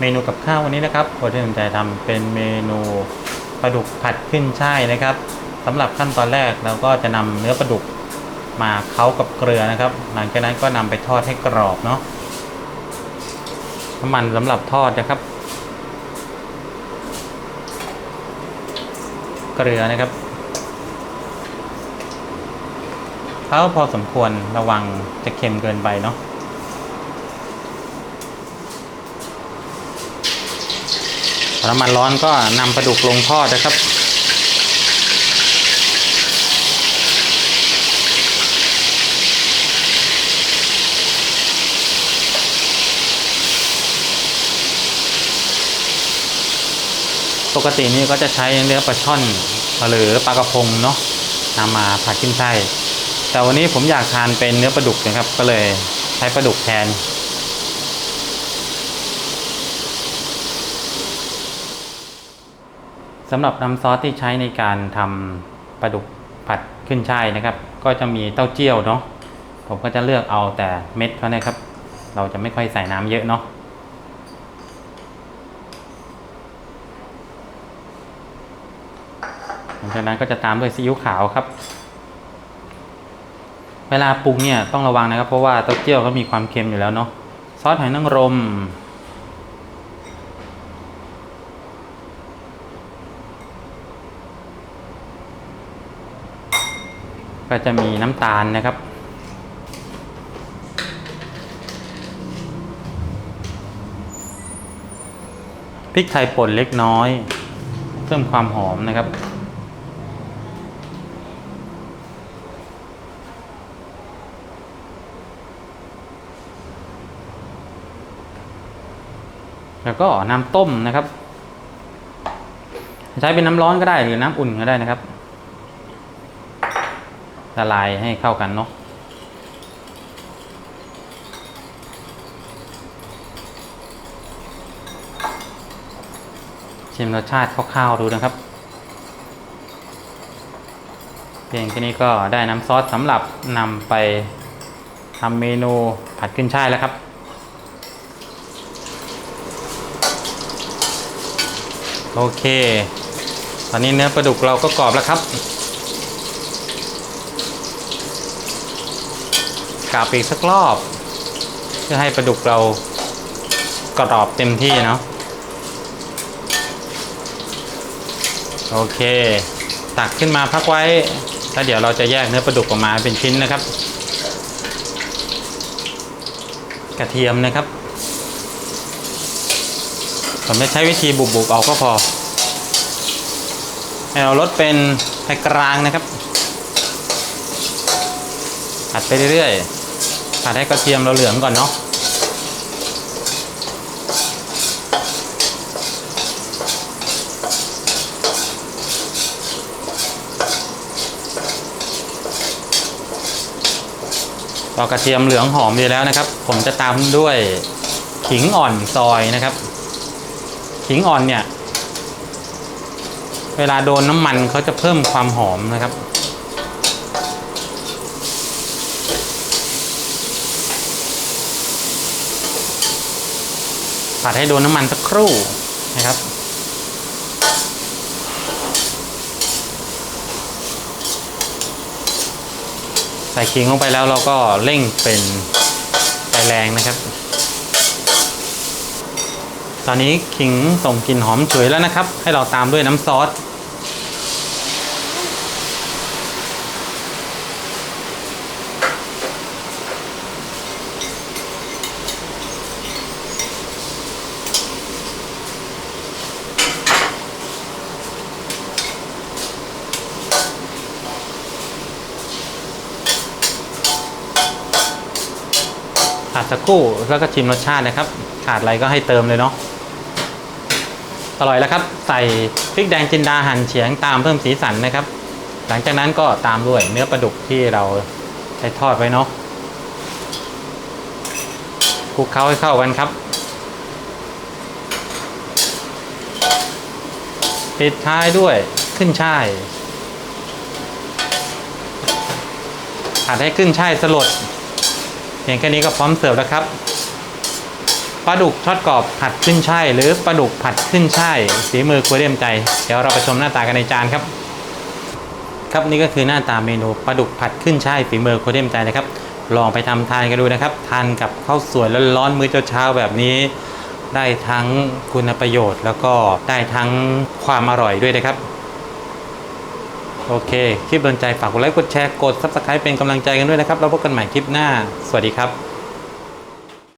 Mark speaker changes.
Speaker 1: เมนูกับข้าววันนี้นะครับผมจะสนใจทำเป็นเมนูปลาดุกผัดขึ้นช่ายนะครับสำหรับขั้นตอนแรกเราก็จะนำเนื้อปลาดุกมาเค้ากับเกลือนะครับ หลังจากนั้นก็นำไปทอดให้กรอบเนาะน้ำมันสำหรับทอดนะครับ เกลือนะครับเค้าพอสมควรระวังจะเค็มเกินไปเนาะ น้ำมันร้อนก็นำปลาดุกลงทอดนะครับ ปกตินี่ก็จะใช้เนื้อปลาช่อนหรือปลากระพงเนาะนำมาผัดขึ้นไส้แต่วันนี้ผมอยากทานเป็นเนื้อปลาดุกนะครับ ก็เลยใช้ปลาดุกแทน สำหรับน้ำซอสที่ใช้ในการทำปลาดุกผัดขึ้นช่ายนะครับ ก็จะมีเต้าเจี้ยวเนาะผมก็จะเลือกเอาแต่เม็ดเขานะครับ เราจะไม่ค่อยใส่น้ำเยอะเนาะหลังจากนั้นก็จะตามด้วยซีอิ๊วขาวครับ เวลาปรุงเนี่ยต้องระวังนะครับ เพราะว่าเต้าเจี้ยวก็มีความเค็มอยู่แล้วเนาะซอสหอยนางรม ก็จะมีน้ำตาลนะครับ พริกไทยป่นเล็กน้อย เพิ่มความหอมนะครับ แล้วก็น้ำต้มนะครับ ใช้เป็นน้ำร้อนก็ได้หรือน้ำอุ่นก็ได้นะครับ ละลายให้เข้ากันเนาะชิมรสชาติคร่าวๆดูนะครับเพียงแค่นี้ก็ได้น้ำซอสสำหรับนำไปทำเมนูผัดขึ้นช่ายแล้วครับ โอเค ตอนนี้เนื้อปลาดุกเราก็กรอบแล้วครับ กาบอีกสักรอบ เพื่อให้ปลาดุกเรากรอบเต็มที่เนาะโอเค ตักขึ้นมาพักไว้แล้วเดี๋ยวเราจะแยกเนื้อปลาดุกออกมาเป็นชิ้นนะครับ กระเทียมนะครับ ผมจะใช้วิธีบุบๆเอาก็พอให้เราลดเป็นไฟกลางนะครับผัดไปเรื่อยๆ ผัดให้กระเทียมเราเหลืองก่อนเนาะพอกระเทียมเหลืองหอมดีแล้วนะครับ ผมจะตามด้วยขิงอ่อนซอยนะครับ ขิงอ่อนเนี่ย เวลาโดนน้ำมันเขาจะเพิ่มความหอมนะครับ ผัดให้โดนน้ำมันสักครู่นะครับใส่ขิงลงไปแล้วเราก็เร่งเป็นไฟแรงนะครับ ตอนนี้ขิงส่งกลิ่นหอมฉุยแล้วนะครับ ให้เราตามด้วยน้ำซอส ผัดสักครู่แล้วก็ชิมรสชาตินะครับ ขาดอะไรก็ให้เติมเลยเนาะอร่อยแล้วครับ ใส่พริกแดงจินดาหั่นเฉียงตามเพิ่มสีสันนะครับ หลังจากนั้นก็ตามด้วยเนื้อปลาดุกที่เราใช้ทอดไว้เนาะคลุกเคล้าให้เข้ากันครับปิดท้ายด้วยขึ้นช่ายผัดให้ขึ้นช่ายสลด พียงแค่นี้ก็พร้อมเสิร์ฟแล้วครับปลาดุกทอดกรอบผัดขึ้นช่ายหรือปลาดุกผัดขึ้นช่ายฝีมือครัวเรียมใจ เดี๋ยวเราไปชมหน้าตากันในจานครับ ครับนี่ก็คือหน้าตาเมนูปลาดุกผัดขึ้นช่ายฝีมือครัวเรียมใจนะครับ ลองไปทำทานกันดูนะครับ ทานกับข้าวสวยร้อนๆมื้อเช้าแบบนี้ ได้ทั้งคุณประโยชน์ แล้วก็ได้ทั้งความอร่อยด้วยนะครับ โอเค คลิปโดนใจฝากกดไลค์กดแชร์กด subscribe เป็นกำลังใจกันด้วยนะครับแล้วพบกันใหม่คลิปหน้า สวัสดีครับ